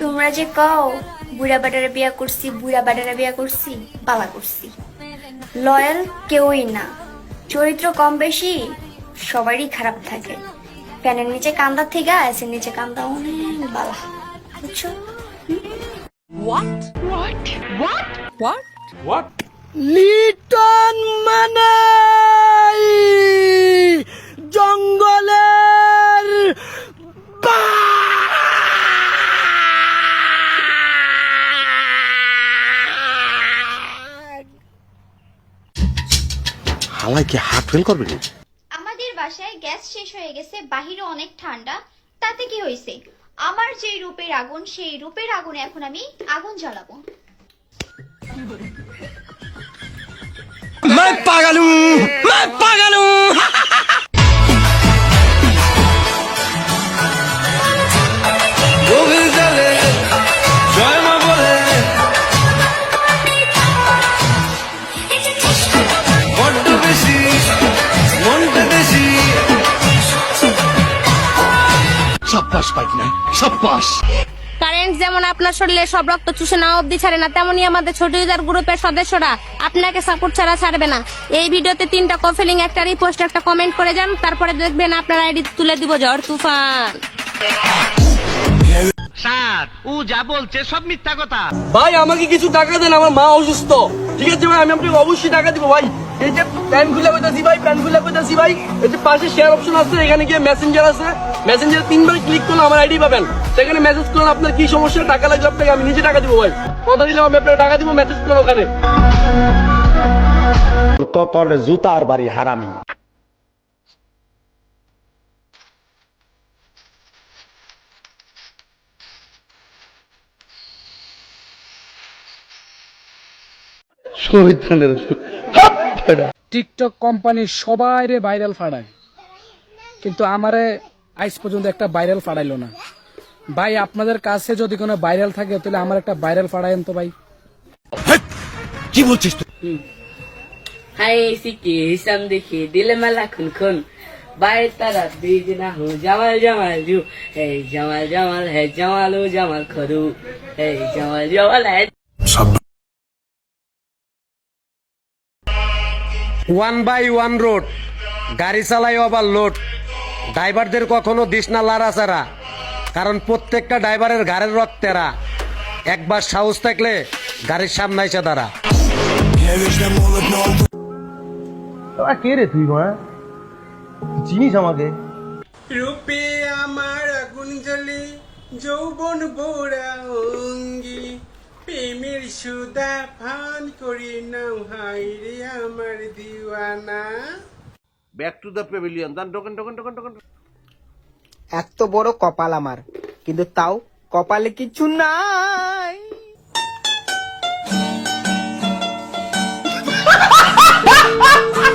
তোমরা যে কও বুড়া বাটারা বিয়া করছি বুড়া বাটারা বিয়া করছি বালা করছি। লয়াল কেউই না। চরিত্র কম বেশি সবারই খারাপ থাকে। ফ্যানের নিচে কান্দা থেকে এসের নিচে কান্দা অনেক বালা। বুঝছ? লিটন মানাই জঙ্গলের হালাই কি হার্ট ফেল করবে না আমাদের বাসায় গ্যাস শেষ হয়ে গেছে বাহিরে অনেক ঠান্ডা তাতে কি হয়েছে আমার যে রূপের আগুন সেই রূপের আগুনে এখন আমি আগুন জ্বালাবো मैं पागल हूँ मैं पागल हूँ না পাস। কারেন্ট যেমন আপনার শরীরে সব রক্ত চুষে না অবধি ছাড়ে না তেমনি আমাদের ছোট ইউজার গ্রুপের সদস্যরা আপনাকে সাপোর্ট ছাড়া ছাড়বে না। এই ভিডিওতে তিনটা কফিলিং একটা রিপোস্ট একটা কমেন্ট করে যান, তারপরে দেখবেন আপনার আইডি তুলে দিব ঝড় তুফান। স্যার। ও যা বলছে সব মিথ্যা কথা। ভাই আমাকে কিছু টাকা দেন আমার মা অসুস্থ। ঠিক আছে ভাই আমি আপনাকে অবশ্যই টাকা দিব ভাই। এই যে প্যান খুলে পেতেছি ভাই প্যান খুলে পেতেছি ভাই। এই যে পাশে শেয়ার অপশন আছে এখানে গিয়ে মেসেঞ্জার আছে। মেসেঞ্জার তিনবার ক্লিক করলে আমার আইডি পাবেন। সেখানে মেসেজ করুন আপনার কি সমস্যা টাকা লাগবে আপনাকে আমি নিজে টাকা দিব ভাই। কথা দিলাম আমি আপনাকে টাকা দিব মেসেজ করুন ওখানে। কপালে জুতার বাড়ি হারামি। টিকটক কোম্পানি সবাই রে ভাইরাল ফাড়ায়। কিন্তু আমারে আজ পর্যন্ত একটা ভাইরাল ফাড়াইলো না। ভাই আপনাদের কাছে যদি কোনো ভাইরাল থাকে তাহলে আমার একটা ভাইরাল ফাড়ায়েন তো ভাই। কি বলছিস তুই? হাই সিকি হিসাম দেখি। দিলে মেলা খুন খুন বাই তারা বীজ না হো জামাল জামাল জু। হে জামাল জামাল হে জামালু জামাল খরু। হে জামাল জামাল হে ওয়ান বাই ওয়ান রোড গাড়ি চালাই আবার লোড ড্রাইভারদের কখনো দিস না লাড়াচাড়া কারণ প্রত্যেকটা ড্রাইভারের ঘাড়ের রক্তেরা একবার সাহস থাকলে গাড়ির সামনে এসে দাঁড়া। কে রে তুই মা? চিনিস আমাকে? রূপে আমার আগুন জ্বলে যৌবন বোরা অঙ্গি। সুদা ফান করি নাও হাই রে আমার দিওয়ানা। ব্যাক টু দ্য প্যাভিলিয়ন দান টোকেন টোকেন টোকেন টোকেন এত বড় কপাল আমার কিন্তু তাও কপালে কিছু না